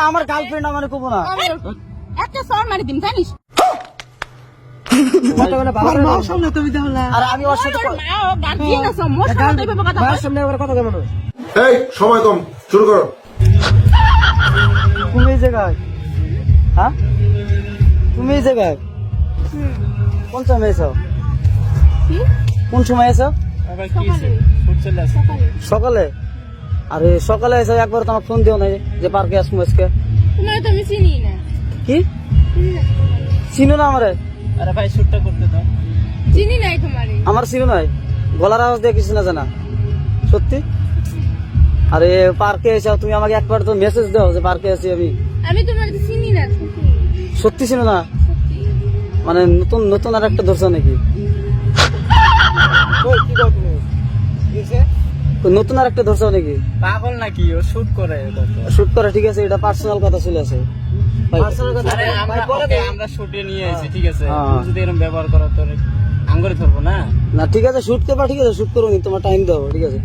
আমার গার্লফ্রেন্ড আমার কব না। একটা সর মারি দিন জানিস? তুমি তাহলে আর আমি ওর সাথে ক- গার্জিয়ান আছে মোর সাথে এইভাবে কথা মায়ের বল। সামনে আবার কথা কেমন এই সময় কম শুরু করো। তুমি এই জায়গায়। হ্যাঁ? তুমি এই জায়গায়। কোন সময় এসো? কোন সময় এসো? সকালে? আরে সকালে এসে একবার তোমার ফোন দিও না যে পার্কে আসব আজকে। তোমার তো আমি চিনি না। কি? চিনো না আমারে? আরে ভাই শুটটা করতে দাও। চিনি নাই তোমারে। আমার চিনো নাই? গলার আওয়াজ দিয়ে কিছু না জানা। সত্যি? আরে পার্কে এসে তুমি আমাকে একবার তো মেসেজ দাও যে পার্কে আছি আমি। আমি তোমার চিনি না সত্যি চিনো না? মানে নতুন নতুন আর একটা ধরছো নাকি? ওই কি নতুন আর একটা ধরছো নাকি? পাগল নাকি? ও শুট করে শুট করে ঠিক আছে এটা পার্সোনাল কথা চলে আরে আমরা শুটে নিয়ে এসেছি ঠিক আছে। হ্যাঁ। যদি এরকম ব্যবহার করো আঙ্গুরে ধরবো না? না ঠিক আছে শুট করবা ঠিক আছে শুট করো নি, তোমার টাইম দাও ঠিক আছে।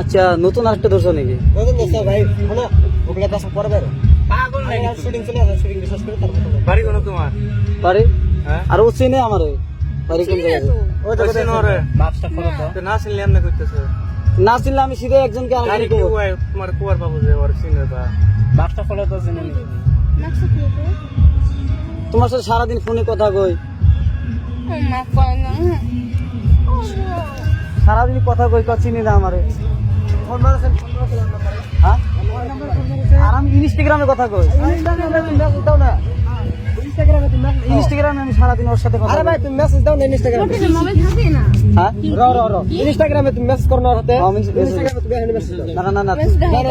আচ্ছা নতুন আর একটা ধরছো নাকি? নতুন ভাই শোনো ওগুলা কাছে পরে বেরো পাগল নাকি শুটিং চলে আসে শুটিং শেষ করে তারপর বাড়ি কোন তোমার? পারি হ্যাঁ। আর ও চিনে আমারে। বাড়ি কোন জায়গায়? ওই তো খোলো তো না চিনলে এমনি করতেছে। না চিনলে আমি সিধে একজনকে গাড়ি আনব কি তোমার কুয়ার পাবো যে ওর চিনে বা খোলো তো চিনে তোমার সাথে সারাদিন ফোনে কথা কই। সারাদিন কথা কই কথা চিনি না আমারে। ইনস্টাগ্রামে কথা কই। ইনস্টাগ্রামে আমি সারাদিন ওর সাথে কথা আরে। ভাই তুমি মেসেজ দাও না ইনস্টাগ্রামে। হ্যাঁ? র র র। ইনস্টাগ্রামে তুমি মেসেজ করো না হাতে। হ্যাঁ, ইনস্টাগ্রামে তুমি মেসেজ দাও। না না না না না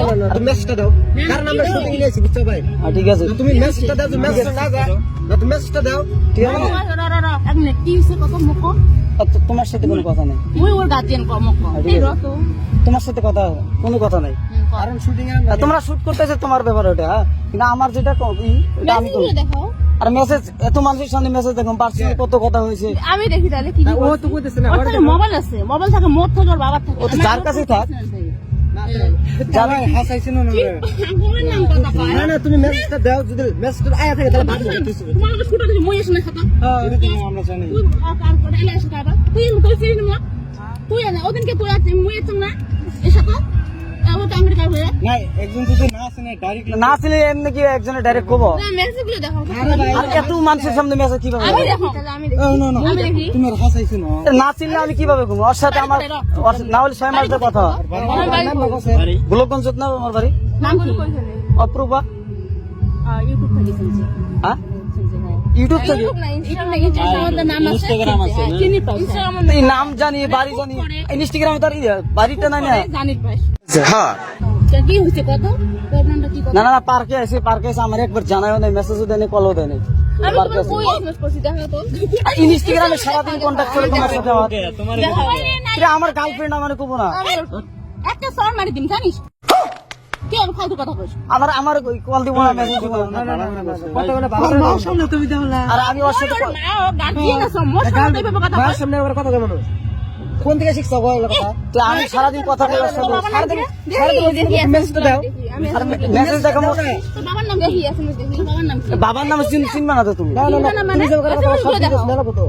না না তুমি মেসেজটা দাও। কারণ আমরা শুটিং নিয়েছি বুঝছ ভাই? হ্যাঁ, ঠিক আছে। তুমি মেসেজটা দাও তুমি মেসেজটা না দাও। না তুমি মেসেজটা দাও। ঠিক আছে। র র র এক মিনিট কি হইছে কত? মুখ তোমার সাথে কোনো কথা নেই। মুই ওর গার্জিয়ান কম এই র তো। তোমার সাথে কথা কোনো কথা নাই। কারণ শুটিং এ তোমরা শুট করতেছে তোমার ব্যাপার ওটা হ্যাঁ? কিন্তু আমার যেটা আমি দেখো। আর মেসেজ এত মানুষের সামনে মেসেজ দেখো পার্সোনাল কত কথা হয়েছে। আমি দেখি তাহলে কি কি ও তো কইতেছে না ওর মোবাইল আছে মোবাইল থাকে মোট থাকে ওর বাবার থাকে। ও তো যার কাছেই থাক। জামাই হাসাইছে না না না তুমি মেসেজটা দাও যদি মেসেজটা আয়া থাকে তাহলে ভালো তোমার কাছে ফুটো দিলে মই এসে না খাতা। এটা তুমি আমরা জানি। তুই আর কার করে এলে এসে খাবা তুই তুই চিনি না। তুই না ওদিনকে তুই আছে মই এসে না। এসে তো ও তো আমেরিকা না একজন যদি না আসে না ডাইরেক্ট না ছিল এমনি কি একজনে কব? না মেসেজগুলো দেখো আর এত মানুষের সামনে মেসেজ কীভাবে আমি করব? দেখো আমি দেখি না না আমি দেখি। তুমি হাসাইছো না। না চিনলে আমি কীভাবে ঘুমো? ওর সাথে আমার না হলে ছয় মাস কথা। গোলকগঞ্জ না আমার বাড়ি অপরূপা? ইউটিউব থেকে ইউটিউব থেকে? ইনস্টাগ্রাম নাম আছে। এই জানি বাড়ি জানি। ইনস্টাগ্রামে তার ইয়ে, বাড়িটা নাই না। হ্যাঁ। না না না পার্কে আছে পার্কে আছে আমার একবার জানাও নাই মেসেজও দেয়নি কলও ইনস্টাগ্রামে সারাদিন কন্ট্যাক্ট করে তোমার সাথে দেখো এটা আমার গার্লফ্রেন্ড আমার কব না। একটা সর মারি দিন জানিস? কি ফালতু কথা আমার আমার কল দিব না মেসেজ দিব না কথা বলে আমার সামনে তুমি তাহলে আর আমি ওর সাথে গার্জিয়ান আছে মোর সাথে এইভাবে কথা মায়ের সামনে আবার কথা কেমন কোন থেকে শিখছো কথা তো আমি সারাদিন কথা বলে ওর সাথে মেসেজ দেখি বাবার নাম কি? বাবার নাম চিন চিনবে না তো তুমি। না না না, না মানে, তুমি যে কথা কথা সব SMS কিছু মেলা কত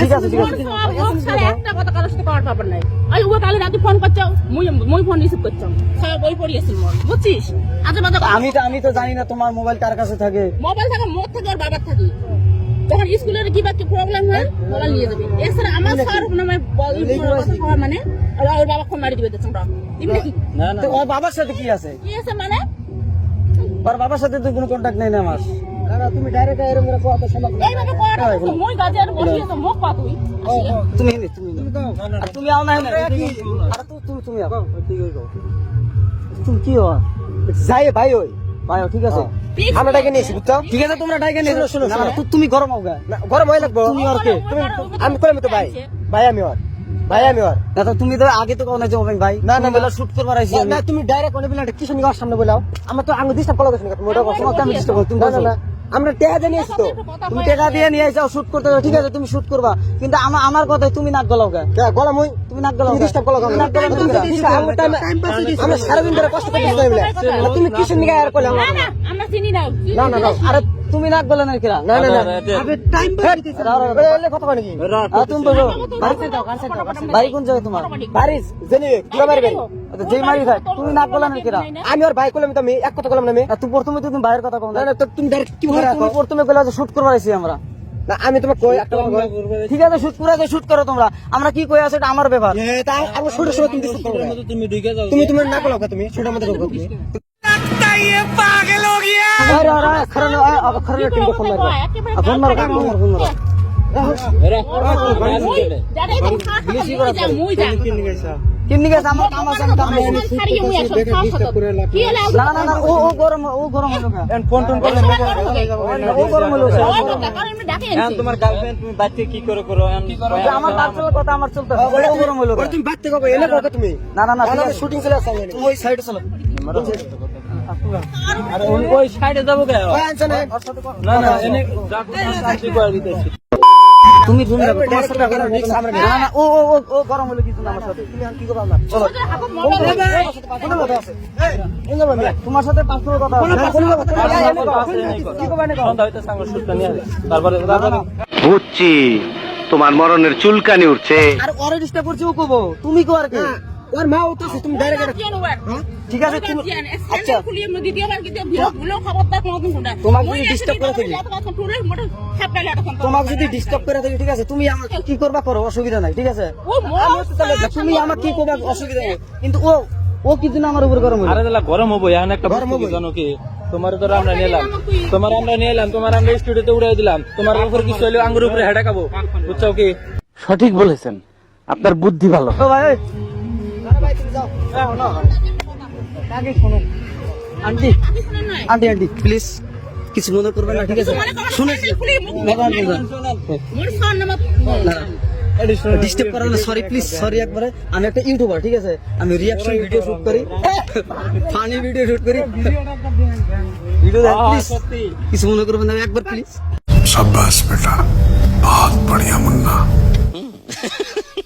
ঠিক আছে ঠিক আছে। একটা কথা কারোর সাথে করার ব্যাপার নাই। আই ও কালে রাতে ফোন করছাও মুই মুই ফোন রিসিভ করছাম সারা বই পড়িয়েছিল মোর বুঝছিস? আজ বাজে আমি তো আমি তো জানি না তোমার মোবাইল কার কাছে থাকে। মোবাইল থাকে মোর থেকে আর বাবার থাকে। যখন স্কুলের কি বাকি প্রবলেম হয় মোবাইল নিয়ে যাবে। এছাড়া আমার স্যার নামে মানে আর ওর বাবা ফোন মারি দিবে দেখছেন তুমি দেখি না না। ওর বাবার সাথে কি আছে? কি আছে মানে? ওর বাবার সাথে তো কোনো কন্ট্যাক্ট নেই না আমার। না না তুমি ডাইরেক্ট এরকম করে কথা শোনা এইভাবে করা মই গাজে আর বসিয়ে তো মুখ পা তুই তুমি নে, তুমি আর তুমি আও না না আর তুমি তুমি তুমি আও। তুমি কি যাই ভাই ওই। ভাই ঠিক আছে। আমরা ডাকে নিয়েছি বুঝছ? ঠিক আছে তোমরা শোনো, শোনো। তু- তুমি গরম গা। গরম হয়ে লাগবো। তুমি আর কে? তুমি আমি করলাম তো ভাই। ভাই আমি ওর। ভাই আমি ওর না তো তুমি তো আগে তো কোন যে ভাই। না, না, বলে শুট করবার আইছি আমি। না তুমি ডাইরেক্ট কোনে বিলা কি শুনি ওর সামনে বলাও আমরা তো আঙ্গুল ডিস্টার্ব করা গেছে তুমি ওটা কথা আমি তুমি না। না আমরা টেহা জানিয়ে এসেছি তো তুমি টাকা দিয়ে নিয়ে যাও শুট করতে ঠিক আছে তুমি শুট করবা। কিন্তু আমার আমার কথায় তুমি নাক গলাও গা কে, গলা মুই? তুমি নাক গলাও ডিস্টার্ব করো নাক গলাও তুমি আমরা সারাদিন ধরে কষ্ট তুমি কিসের নিয়ে আর করলে? না আমার না আমরা চিনি না। না না না আরে তুমি নাক গলা নাই কিরা না না না। টাইম পাস কথা কয় নাকি? আর তুমি বলো বাড়ি কোন জায়গায় তোমার? বারিস জেনে কি মারবে? আচ্ছা, যেই মারি খায় তুমি নাক গলা নাই কিরা আমি আর ভাই করলাম তো আমি এক কথা করলাম না আমি। তুমি প্রথমে তুমি বাইরের কথা কম না। না তুমি ডাইরেক্ট কি ভাবে তুমি প্রথমে বলে যে শুট করবার আইছি আমরা। না আমি তোমাকে কই একটা কথা ঠিক আছে শুট করে শুট করো তোমরা। আমরা কি কই আছে এটা আমার ব্যাপার। এ তা আমি ছোট সময় তুমি শুট করো। তুমি তুমি না করো তুমি ছোট মধ্যে ঢোকো তুমি আরে আরে খরন খরন টিম को फोन मारो फोन मारो फोन मारो फोन मारो যারাই তো খা খা মুই যা মুই যা কিন্নি গেছে আমার কাম আছে আমি কাম আছে ছাড়িয়ে মুই আসো খাওয়া তো কি হলো না না না ও ও গরম ও গরম হলো কেন ফোন টোন করলে ও গরম হলো তোমার গার্লফ্রেন্ড তুমি বাচ্চা কি করে করো এখন যে আমার ডাক্তারের কথা আমার চলতে ও গরম হলো ওরে তুমি বাড়তে কবে এনে কবে তুমি না না না না না শুটিং চলে আসছে তুমি ওই সাইডে চলো আরে ওই- ওই সাইডে যাব কে ওই আনছে না না না এনে করে দিতেছি তুমি ফোন রাখো তোমার সাথে আমরা না না ও ও ও গরম হলো কিছু না আমার সাথে তুমি কি করবা না চলো কোনো কথা আছে এই নাও তোমার সাথে পাঁচশো কথা আছে কোনো কথা আছে কি করবা না সন্ধ্যা হইতে সাঙ্গ সুটটা নিয়ে তারপরে তারপরে বুঝছি তোমার মরণের চুলকানি উঠছে। আর ওরে ডিস্টার্ব করছে ও কবো। তুমি কো আর কি? ওর মা তো তুমি ডাইরেক্ট ঠিক আছে তুমি আচ্ছা। তোমাকে যদি disturb করে থাকি। তোমাকে যদি ডিস্টার্ব করে থাকি ঠিক আছে? তুমি আমাকে কি করবা করো অসুবিধা নাই ঠিক আছে? তুমি আমাকে কি করবা অসুবিধা নেই। কিন্তু ও ও কিছু না আমার উপর গরম হলো আরে দাদা গরম হব এখন একটা গরম হব। জানো কি? তোমার তো আমরা নিলাম। তোমার আমরা নিয়ে এলাম তোমার আমরা স্টুডিওতে উড়াই দিলাম। তোমার উপর কিছু হইলে আঙ্গুর উপরে হেডা খাব। বুঝছ কি? সঠিক বলেছেন। আপনার বুদ্ধি ভালো। ভাই। আন্টি আন্টি আন্টি প্লিজ কিছু মনে করবেন না ঠিক আছে? শুনেছি ডিস্টার্ব করার না সরি প্লিজ সরি একবারে। আমি একটা ইউটিউবার ঠিক আছে? আমি রিয়াকশন ভিডিও শুট করি। ফানি ভিডিও শুট করি। কিছু মনে করবেন না একবার প্লিজ সব বেটা। বহুত বড়িয়া মুন্না।